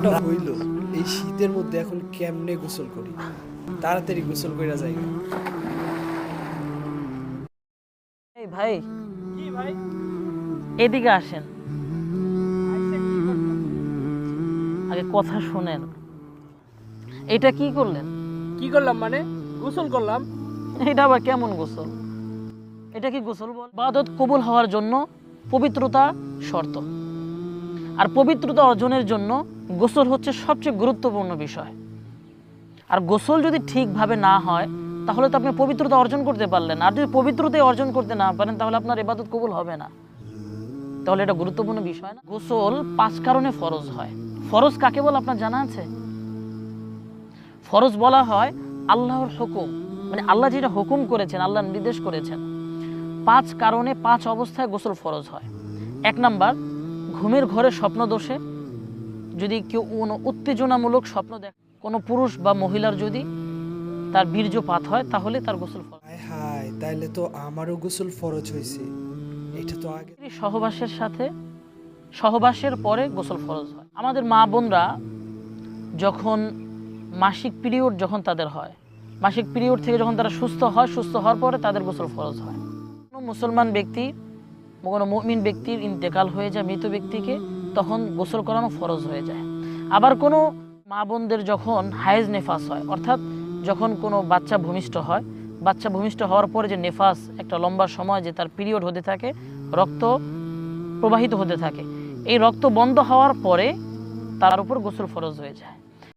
শীতের মধ্যে এখন কেমনে গোসল করি? তাড়াতাড়ি গোসল কইরা যাই। এই ভাই। কি ভাই? এদিকে আসেন। আগে কথা শোনেন। এটা কি করলেন? কি করলাম মানে? গোসল করলাম। এটা আবার কেমন গোসল? এটা কি গোসল বল? বাদত কবুল হওয়ার জন্য পবিত্রতা শর্ত। আর পবিত্রতা অর্জনের জন্য গোসল হচ্ছে সবচেয়ে গুরুত্বপূর্ণ বিষয়। আর গোসল যদি ঠিকভাবে না হয়, তাহলে তো আপনি পবিত্রতা অর্জন করতে পারলেন আর যদি পবিত্রতাই অর্জন করতে না পারেন, তাহলে আপনার এবাদত কবুল হবে না। তাহলে এটা গুরুত্বপূর্ণ বিষয় না। গোসল পাঁচ কারণে ফরজ হয়। ফরজ কাকে বল আপনার জানা আছে? ফরজ বলা হয় আল্লাহর হুকুম। মানে আল্লাহ যেটা হুকুম করেছেন, আল্লাহ নির্দেশ করেছেন। পাঁচ কারণে পাঁচ অবস্থায় গোসল ফরজ হয়। এক নাম্বার ঘুমের ঘরে স্বপ্ন দোষে যদি কেউ কোনো উত্তেজনামূলক স্বপ্ন দেখ কোনো পুরুষ বা মহিলার যদি তার বীর্যপাত হয় তাহলে তার গোসল ফরজ। হায় তাইলে তো আমারও গোসল ফরজ হয়েছে এটা তো আগে সহবাসের সাথে সহবাসের পরে গোসল ফরজ হয়। আমাদের মা বোনরা যখন মাসিক পিরিয়ড যখন তাদের হয় মাসিক পিরিয়ড থেকে যখন তারা সুস্থ হয় সুস্থ হওয়ার পরে তাদের গোসল ফরজ হয়। কোনো মুসলমান ব্যক্তি কোনো মুমিন ব্যক্তির ইন্তেকাল হয়ে যায় মৃত ব্যক্তিকে, তখন গোসল করানো ফরজ হয়ে যায়। আবার কোনো মা বোনদের যখন হায়েজ নেফাস হয়, অর্থাৎ যখন কোনো বাচ্চা ভূমিষ্ঠ হয়, বাচ্চা ভূমিষ্ঠ হওয়ার পরে যে নেফাস একটা লম্বা সময় যে তার পিরিয়ড হতে থাকে, রক্ত প্রবাহিত হতে থাকে, এই রক্ত বন্ধ হওয়ার পরে তার উপর গোসল ফরজ হয়ে যায়।